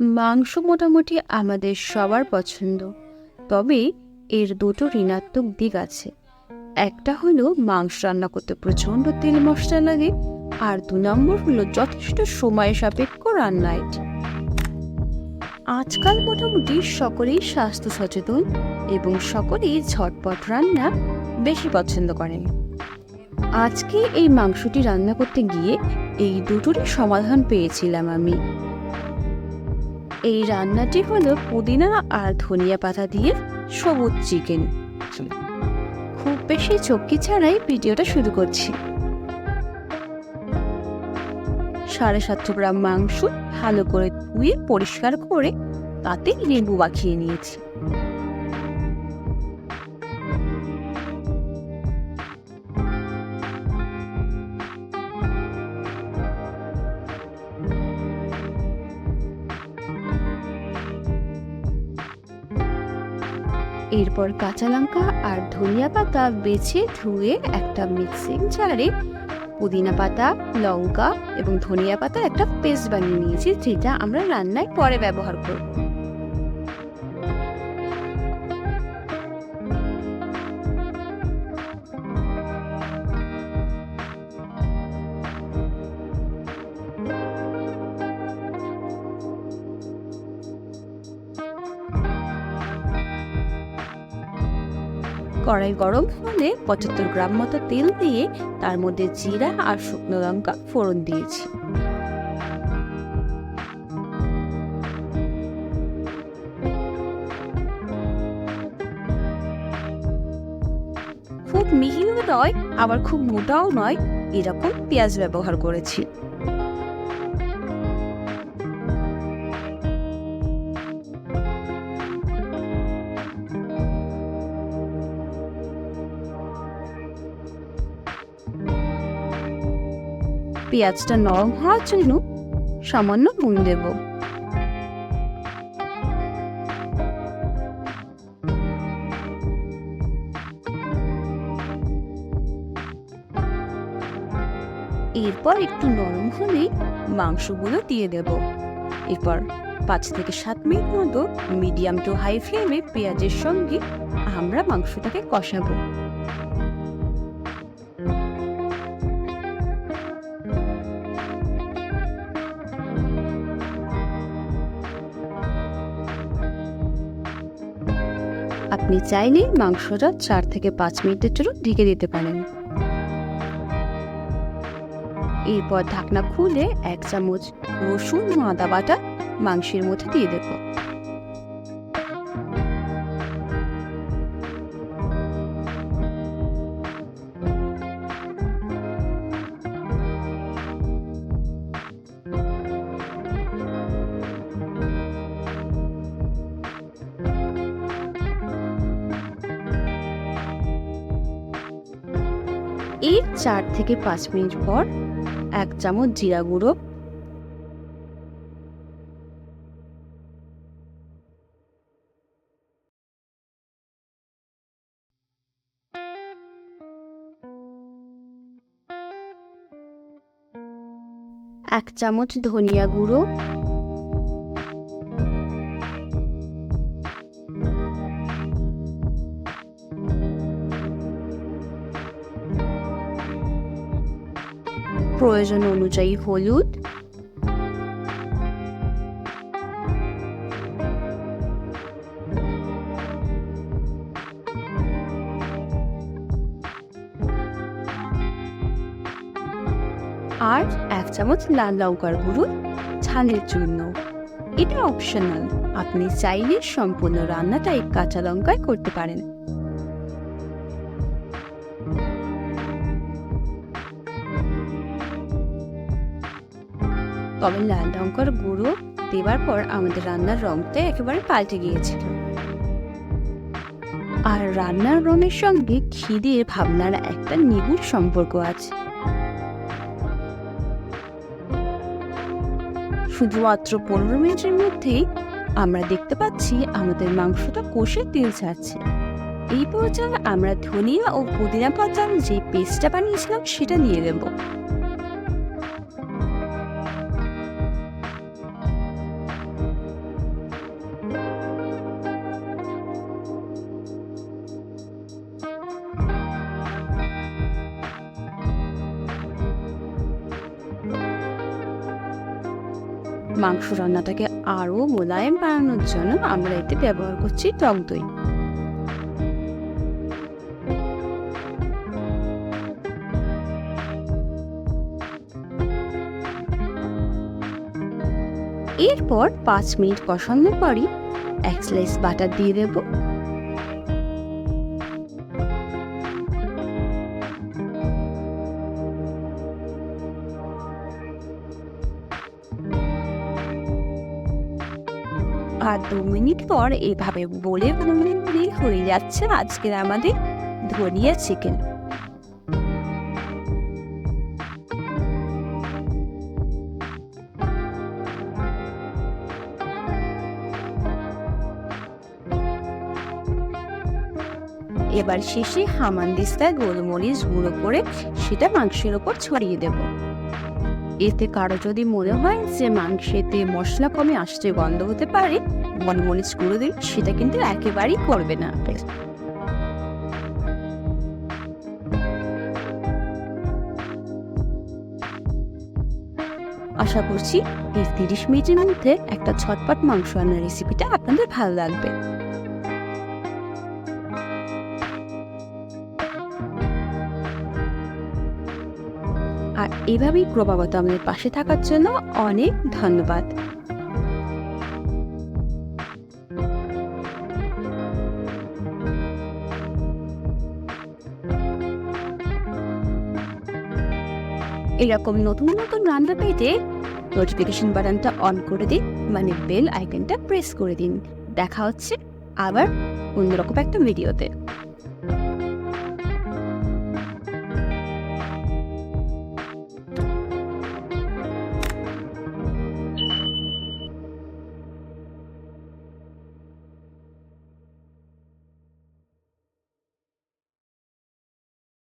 মাংস মোটামুটি আমাদের সবার পছন্দ। তবে এর দুটো ঋণাত্মক দিক আছে। একটা হলো মাংস রান্না করতে প্রচণ্ড তেল মশলা লাগে, আর দু নম্বর হলো যথেষ্ট সময় সাপেক্ষ রান্না এটি। আজকাল মোটামুটি সকলেই স্বাস্থ্য সচেতন এবং সকলেই ঝটপট রান্না বেশি পছন্দ করেন। আজকে এই মাংসটি রান্না করতে গিয়ে এই দুটোরই সমাধান পেয়েছিলাম আমি। এই রান্নাটি হলো পুদিনা আর ধনিয়া পাতা দিয়ে সবুজ চিকেন। খুব বেশি চক্কি ছাড়াই ভিডিওটা শুরু করছি। সাড়ে সাতশো গ্রাম মাংস ভালো করে ধুয়ে পরিষ্কার করে তাতে লেবু মাখিয়ে নিয়েছি। এরপর কাঁচা লঙ্কা আর ধনিয়া পাতা বেছে ধুয়ে একটা মিক্সিং জারে পুদিনা পাতা, লঙ্কা এবং ধনিয়া পাতা একটা পেস্ট বানিয়ে নিয়েছি, যেটা আমরা রান্নায় পরে ব্যবহার করব। কড়াই গরম হলে পঁচাত্তর গ্রাম মতো তেল দিয়ে তার মধ্যে জিরা আর শুকনো লঙ্কা ফোড়ন দিয়েছি। খুব মিহিও নয়, আবার খুব মোটাও নয়, এরকম পেঁয়াজ ব্যবহার করেছি। পেঁয়াজটা নরম হওয়ার জন্য সামান্য নুন দেব। এরপর একটু নরম হলেই মাংসগুলো দিয়ে দেব। এরপর পাঁচ থেকে সাত মিনিট মতো মিডিয়াম টু হাই ফ্লেমে পেঁয়াজের সঙ্গে আমরা মাংসটাকে কষাবো। আপনি চাইলে মাংসটা চার থেকে পাঁচ মিনিটের জন্য ঢেকে দিতে পারেন। এরপর ঢাকনা খুলে এক চামচ রসুন আদা বাটা মাংসের মধ্যে দিয়ে দেব। চার থেকে পাঁচ মিনিট পর এক চামচ জিরা গুঁড়ো। এক চামচ ধনিয়া গুঁড়ো। প্রয়োজন অনুযায়ী হলুদ। আর এক চামচ লাল লঙ্কার গুঁড়ো ঝালের জন্য। এটা অপশনাল আপনি চাইলে সম্পূর্ণ রান্নাটাই কাঁচা লঙ্কায় করতে পারেন। তবে লাল লঙ্কার গুঁড়ো দেওয়ার পর আমাদের রান্নার রংটা একেবারে পাল্টে গিয়েছিল। আর রান্নার রঙের সঙ্গে খিদের ভাবনার একটা নিবিড় সম্পর্ক আছে। শুধুমাত্র পনেরো মিনিটের মধ্যেই আমরা দেখতে পাচ্ছি আমাদের মাংসটা কষে তেল ছাড়ছে। এই পর্যায়ে আমরা ধনিয়া ও পুদিনা পাতার যে পেস্টটা বানিয়েছিলাম সেটা নিয়ে দেব। মাংস রান্নাটাকে আরও মোলায়েম বানানোর জন্য আমরা এতে ব্যবহার করছি টক দই। এরপর পাঁচ মিনিট কষানোর পরই এক স্লাইস বাটার দিয়ে দেব। আর দু মিনিট পর এভাবে বলে হয়ে যাচ্ছে আজকের আমাদের ধনিয়া চিকেন। এবার শেষে হামানদিস্তায় গোলমরিচ গুঁড়ো করে সেটা মাংসের ওপর ছড়িয়ে দেব। এতে কারও যদি মনে হয় যে মাংসেতে মশলা কমে আসছে, গন্ধ হতে পারে গোলমরিচ গুঁড়ো দিন, সেটা কিন্তু একেবারেই করবে না। আশা করছি এই তিরিশ মিনিটের মধ্যে একটা ছটপট মাংস রান্নার রেসিপিটা আপনাদের ভালো লাগবে। এভাবেই ক্রমাগত আমাদের পাশে থাকার জন্য অনেক ধন্যবাদ। এরকম নতুন নতুন রান্না পেতে নোটিফিকেশন বাটনটা অন করে দিন মানে বেল আইকনটা প্রেস করে দিন। দেখা হচ্ছে আবার অন্যরকম একটা ভিডিওতে